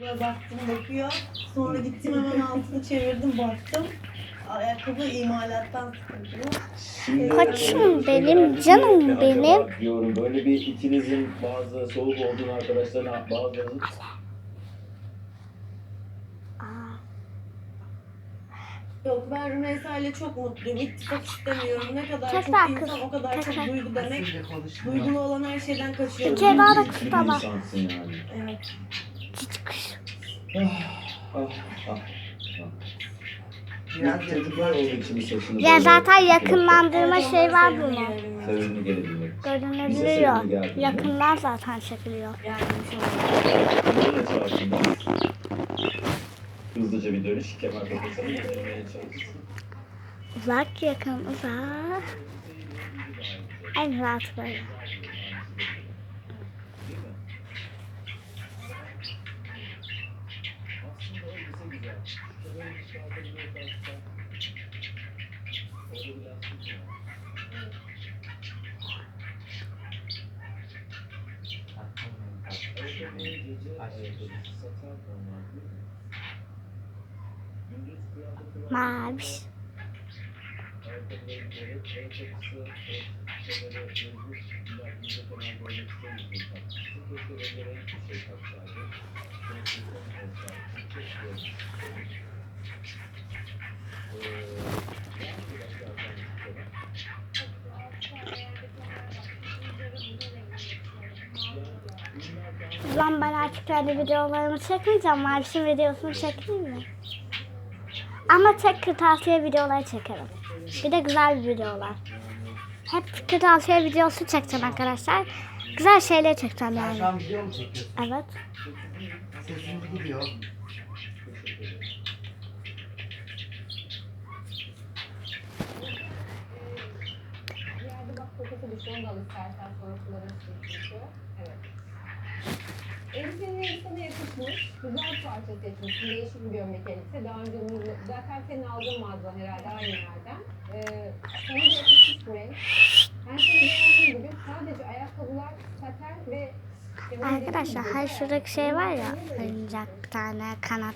Böyle baktım bakıyor. Sonra gittim hemen altını çevirdim baktım. Ayakkabı imalattan sıkıntılı. Şimdi, Koçum e, benim, canım acaba benim. Diyorum böyle bir ikinizin bazı soğuk olduğunu arkadaşlarına bazılarının Yok ben Rümeysa ile çok mutluyum. İttifak istemiyorum. Ne kadar Tekrar çok kız, insan o kadar tekrar. çok duygu demek. Duygulu olan her şeyden kaçıyorum. Bir kere daha da bir kıtlama. insansın yani. Evet. Biraz Biz çocuklar olduğu için bir saçını Ya böyle zaten iki yakınlandırma Evet, şey var bunun. Sevimli gelebilmek. Bize Görünebiliyor. Yakından zaten çekiliyor. Hızlıca bir dönüş Kemal Kafası'nı indirmeye çalışsın. Uzak yakın uzak. En rahat böyle. Maviş. Zaman ben artık kendi videolarımı çekmeyeceğim. Maviş'in videosunu çekeyim mi? Ama tek kırtasiye videoları çekerim. Bir de güzel videolar. Hep kırtasiye videosu çekeceğim arkadaşlar. Güzel şeyler çekeceğim Sen yani. şu an video mu çekiyorsun? Evet. Sesin gidiyor. Bir yerde bak kokusu düşüyor. Onu da al istersen sonra kullanırsın. Elbisenin elbisene yakışmış. Güzel parça seçmişsin. Değişik bir gömlek elbise. Daha önce bunu zaten senin aldığın mağazadan herhalde aynı yerden. Ee, sana da yakışmış bu renk. Ben seni beğendim bugün. Sadece ayakkabılar, saten ve Arkadaşlar her şuradaki şey var ya oyuncak bir tane kanat.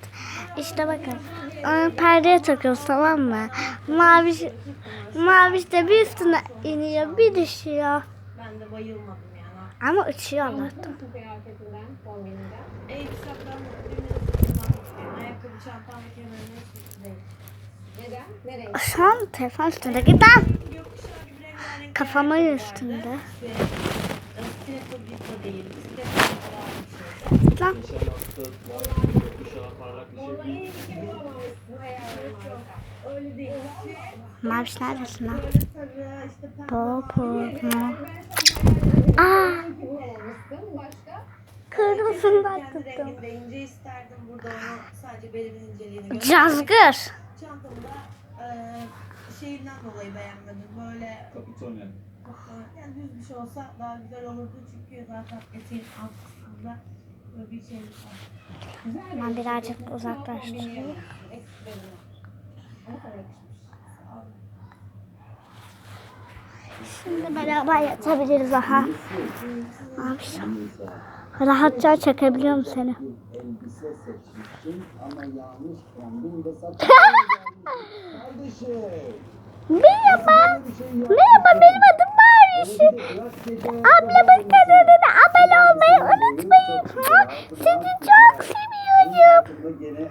İşte bakın onu perdeye takıyoruz tamam mı? Maviş, maviş de bir üstüne iniyor bir düşüyor. Ben de bayılmadım. Ama uçuyor Allah'tan. Şu an telefon üstünde. Giden Gökkuşağı gibi rengarenk Kafamın üstünde. Lan. Maviş neredesin lan? Popo mu? Ben Aa iyi ki bulamamışsın. Başka? kırmızından tuttum. renginde ince isterdim burada onu sadece belimin inceliğini göstermek. Cazgır. Çantamda şeyinden dolayı beğenmedim. Böyle Kapitone. yani düz bir şey olsa daha güzel olurdu çünkü zaten eteğin alt kısmında Ben bir birazcık uzaklaştırayım. Şimdi beraber yatabiliriz aha. Maviş. Rahatça çekebiliyorum seni. Merhaba. Merhaba benim adım Maviş. Bir de unutmayın. Sizi çok seviyorum.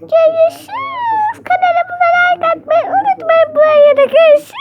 Görüşürüz. Kanalımıza like atmayı unutmayın. Bu arada görüşürüz.